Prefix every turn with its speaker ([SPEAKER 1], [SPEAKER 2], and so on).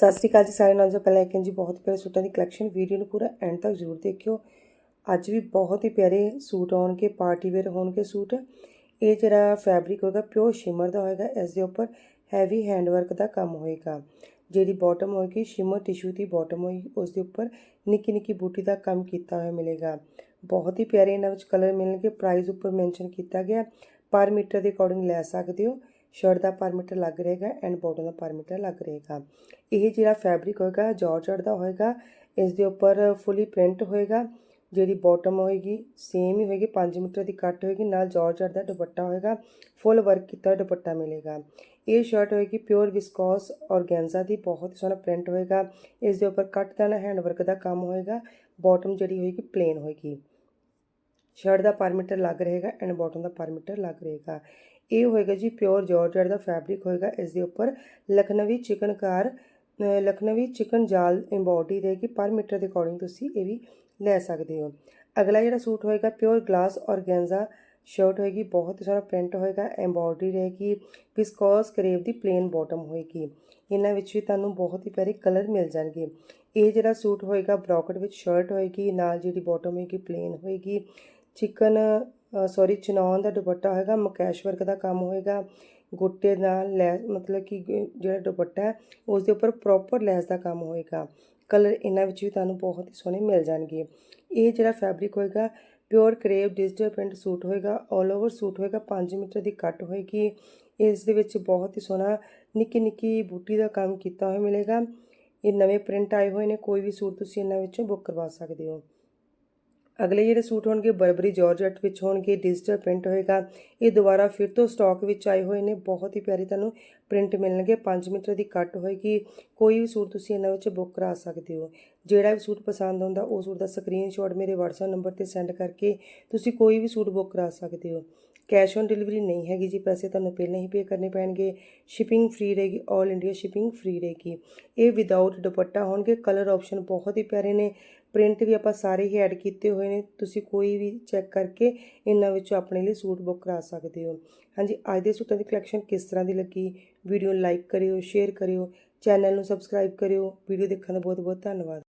[SPEAKER 1] ਸਤਿ ਸ਼੍ਰੀ ਅਕਾਲ ਜੀ ਸਾਰੇ ਨਾਲ। ਜੋ ਪਹਿਲਾਂ ਇੱਕ ਜੀ ਬਹੁਤ ਪਿਆਰੇ ਸੂਟਾਂ ਦੀ ਕਲੈਕਸ਼ਨ ਵੀਡੀਓ ਨੂੰ ਪੂਰਾ ਐਂਡ ਤੱਕ ਜ਼ਰੂਰ ਦੇਖਿਓ। ਅੱਜ ਵੀ ਬਹੁਤ ਹੀ ਪਿਆਰੇ ਸੂਟ ਆਉਣਗੇ ਪਾਰਟੀ ਵੇਅਰ ਹੋਣਗੇ ਸੂਟ। ਇਹ ਜਿਹੜਾ ਫੈਬਰਿਕ ਹੋਏਗਾ ਪਿਓਰ ਸ਼ਿਮਰ ਦਾ ਹੋਏਗਾ, ਇਸ ਦੇ ਉੱਪਰ ਹੈਵੀ ਹੈਂਡਵਰਕ ਦਾ ਕੰਮ ਹੋਏਗਾ। ਜਿਹੜੀ ਬਾਟਮ ਹੋਏਗੀ ਸ਼ਿਮਰ ਟਿਸ਼ੂ ਦੀ ਬਾਟਮ ਹੋਏਗੀ ਉਸ ਦੇ ਉੱਪਰ ਨਿੱਕੀ ਨਿੱਕੀ ਬੂਟੀ ਦਾ ਕੰਮ ਕੀਤਾ ਹੋਇਆ ਮਿਲੇਗਾ। ਬਹੁਤ ਹੀ ਪਿਆਰੇ ਇਹਨਾਂ ਵਿੱਚ ਕਲਰ ਮਿਲਣਗੇ ਪ੍ਰਾਈਸ ਉੱਪਰ ਮੈਂਸ਼ਨ ਕੀਤਾ ਗਿਆ। ਪਰ ਮੀਟਰ ਦੇ ਅਕੋਰਡਿੰਗ ਲੈ ਸਕਦੇ ਹੋ। ਸ਼ਰਟ ਦਾ ਪਰ ਮੀਟਰ ਲੱਗ ਰਹੇਗਾ ਐਂਡ ਬਾਟਮ ਦਾ ਪਰ ਮੀਟਰ ਲੱਗ ਰਹੇਗਾ। ਇਹ ਜਿਹੜਾ ਫੈਬਰਿਕ ਹੋਏਗਾ ਜਾਰਜਟ ਦਾ ਹੋਏਗਾ, ਇਸ ਦੇ ਉੱਪਰ ਫੁੱਲੀ ਪ੍ਰਿੰਟ ਹੋਏਗਾ, ਜਿਹੜੀ ਬਾਟਮ ਹੋਏਗੀ ਸੇਮ ਹੀ ਹੋਏਗੀ 5 ਮੀਟਰ ਦੀ ਕੱਟ ਹੋਏਗੀ, ਨਾਲ ਜਾਰਜਟ ਦਾ ਦੁਪੱਟਾ ਹੋਏਗਾ ਫੁੱਲ ਵਰਕ ਕੀਤਾ ਦੁਪੱਟਾ ਮਿਲੇਗਾ। ਇਹ ਸ਼ਰਟ ਹੋਏਗੀ ਪਿਓਰ ਵਿਸਕੋਸ ਔਰਗੈਂਜ਼ਾ ਦੀ, ਬਹੁਤ ਸੋਹਣਾ ਪ੍ਰਿੰਟ ਹੋਏਗਾ, ਇਸ ਦੇ ਉੱਪਰ ਕੱਟ ਦਾ ਹੈਂਡ ਵਰਕ ਦਾ ਕੰਮ ਹੋਏਗਾ ਬਾਟਮ ਜਿਹੜੀ ਹੋਏਗੀ ਪਲੇਨ ਹੋਏਗੀ। ਸ਼ਰਟ ਦਾ ਪਰ ਮੀਟਰ ਲੱਗ ਰਹੇਗਾ ਐਂਡ ਬਾਟਮ ਦਾ ਪਰ ਮੀਟਰ ਲੱਗ ਰਹੇਗਾ। ਇਹ ਹੋਏਗਾ ਜੀ ਪਿਓਰ ਜਾਰਜਟ ਦਾ ਫੈਬਰਿਕ ਹੋਏਗਾ। ਇਸ ਦੇ ਉੱਪਰ ਲਖਨਵੀ ਚਿਕਨਕਾਰ ਅ, ਲਖਨਵੀ ਚਿਕਨ ਜਾਲ ਐਮਬੋਡੀ ਰਹੇਗੀ ਪਰ ਮੀਟਰ ਦੇ ਅਕੋਰਡਿੰਗ ਤੁਸੀਂ ਇਹ ਵੀ ਲੈ ਸਕਦੇ ਹੋ। ਅਗਲਾ ਜਿਹੜਾ ਸੂਟ ਹੋਏਗਾ ਪਿਓਰ ਗਲਾਸ ਔਰਗੈਂਜ਼ਾ ਸ਼ਰਟ ਹੋਏਗੀ। ਬਹੁਤ ਹੀ ਸੋਹਣਾ ਪ੍ਰਿੰਟ ਹੋਏਗਾ। ਐਮਬੋਡੀ ਰਹੇਗੀ ਵਿਸਕੋਸ ਕਰੇਵ ਦੀ ਪਲੇਨ ਬਾਟਮ ਹੋਏਗੀ। ਇਹਨਾਂ ਵਿੱਚ ਵੀ ਤੁਹਾਨੂੰ ਬਹੁਤ ਹੀ ਪਿਆਰੇ ਕਲਰ ਮਿਲ ਜਾਣਗੇ। ਇਹ ਜਿਹੜਾ ਸੂਟ ਹੋਏਗਾ ਬ੍ਰੋਕਟ ਵਿੱਚ ਸ਼ਰਟ ਹੋਏਗੀ। ਨਾਲ ਜਿਹੜੀ ਬਾਟਮ ਹੋਏਗੀ ਪਲੇਨ ਹੋਏਗੀ। ਚਿਕਨ ਸੌਰੀ ਚਨੌਨ ਦਾ ਦੁਪੱਟਾ ਹੋਏਗਾ, ਮਕੈਸ਼ ਵਰਕ ਦਾ ਕੰਮ ਹੋਏਗਾ। ਗੋਟੇ ਨਾਲ ਲੈ ਮਤਲਬ ਕਿ ਜਿਹੜਾ ਦੁਪੱਟਾ ਹੈ ਉਸ ਦੇ ਉੱਪਰ ਪ੍ਰੋਪਰ ਲੈਸ ਦਾ ਕੰਮ ਹੋਏਗਾ। ਕਲਰ ਇਹਨਾਂ ਵਿੱਚ ਵੀ ਤੁਹਾਨੂੰ ਬਹੁਤ ਹੀ ਸੋਹਣੇ ਮਿਲ ਜਾਣਗੇ। ਇਹ ਜਿਹੜਾ ਫੈਬਰਿਕ ਹੋਏਗਾ pure crepe digital print suit ਹੋਏਗਾ 올 ਓਵਰ ਸੂਟ ਹੋਏਗਾ 5 ਮੀਟਰ ਦੀ ਕੱਟ ਹੋਏਗੀ। ਇਸ ਦੇ ਵਿੱਚ ਬਹੁਤ ਹੀ ਸੋਹਣਾ ਨਿੱਕੀ ਨਿੱਕੀ ਬੂਟੀ ਦਾ ਕੰਮ ਕੀਤਾ ਹੋਇਆ ਮਿਲੇਗਾ। ਇਹ ਨਵੇਂ ਪ੍ਰਿੰਟ ਆਏ ਹੋਏ ਨੇ, ਕੋਈ ਵੀ ਸੂਟ ਤੁਸੀਂ ਇਹਨਾਂ ਵਿੱਚੋਂ ਬੁੱਕ ਕਰਵਾ ਸਕਦੇ ਹੋ। ਅਗਲੇ ਜਿਹੜੇ ਸੂਟ ਹੋਣਗੇ, ਬਰਬਰੀ ਜਾਰਜਟ ਵਿੱਚ ਹੋਣਗੇ ਡਿਜੀਟਲ ਪ੍ਰਿੰਟ ਹੋਏਗਾ। ਇਹ ਦੁਬਾਰਾ ਫਿਰ ਤੋਂ ਸਟਾਕ ਵਿੱਚ ਆਏ ਹੋਏ ਨੇ। ਬਹੁਤ ਹੀ ਪਿਆਰੇ ਤੁਹਾਨੂੰ ਪ੍ਰਿੰਟ ਮਿਲਣਗੇ। 5 ਮੀਟਰ ਦੀ ਕੱਟ ਹੋਏਗੀ। ਕੋਈ ਵੀ ਸੂਟ ਤੁਸੀਂ ਇਹਨਾਂ ਵਿੱਚ ਬੁੱਕ ਕਰਾ ਸਕਦੇ ਹੋ। ਜਿਹੜਾ ਵੀ ਸੂਟ ਪਸੰਦ ਆਉਂਦਾ, ਉਹ ਸੂਟ ਦਾ ਸਕਰੀਨਸ਼ਾਟ ਮੇਰੇ WhatsApp ਨੰਬਰ ਤੇ ਸੈਂਡ ਕਰਕੇ ਤੁਸੀਂ ਕੋਈ ਵੀ ਸੂਟ ਬੁੱਕ ਕਰਾ ਸਕਦੇ ਹੋ। ਕੈਸ਼ ਔਨ ਡਿਲੀਵਰੀ ਨਹੀਂ ਹੈਗੀ ਜੀ, ਪੈਸੇ ਤੁਹਾਨੂੰ ਪਹਿਲਾਂ ਹੀ ਪੇ ਕਰਨੇ ਪੈਣਗੇ ਸ਼ਿਪਿੰਗ ਫ੍ਰੀ ਰਹੇਗੀ 올 ਇੰਡੀਆ ਸ਼ਿਪਿੰਗ ਫ੍ਰੀ ਰਹੇਗੀ। ਇਹ ਵਿਦਆਊਟ ਦੁਪੱਟਾ ਹੋਣਗੇ ਕਲਰ ਆਪਸ਼ਨ ਬਹੁਤ ਹੀ ਪਿਆਰੇ ਨੇ ਪ੍ਰਿੰਟ ਵੀ ਆਪਾਂ ਸਾਰੇ ਹੀ ਐਡ ਕੀਤੇ ਹੋਏ ਨੇ, ਤੁਸੀਂ ਕੋਈ ਵੀ ਚੈੱਕ ਕਰਕੇ ਇਹਨਾਂ ਵਿੱਚੋਂ ਆਪਣੇ ਲਈ ਸੂਟ ਬੁੱਕ ਕਰਾ ਸਕਦੇ ਹੋ। ਹਾਂਜੀ, ਅੱਜ ਦੇ ਸੂਟਾਂ ਦੀ ਕਲੈਕਸ਼ਨ ਕਿਸ ਤਰ੍ਹਾਂ ਦੀ ਲੱਗੀ? ਵੀਡੀਓ ਨੂੰ ਲਾਈਕ ਕਰਿਓ ਸ਼ੇਅਰ ਕਰਿਓ ਚੈਨਲ ਨੂੰ ਸਬਸਕ੍ਰਾਈਬ ਕਰਿਓ ਵੀਡੀਓ ਦੇਖਣ ਦਾ ਬਹੁਤ ਬਹੁਤ ਧੰਨਵਾਦ।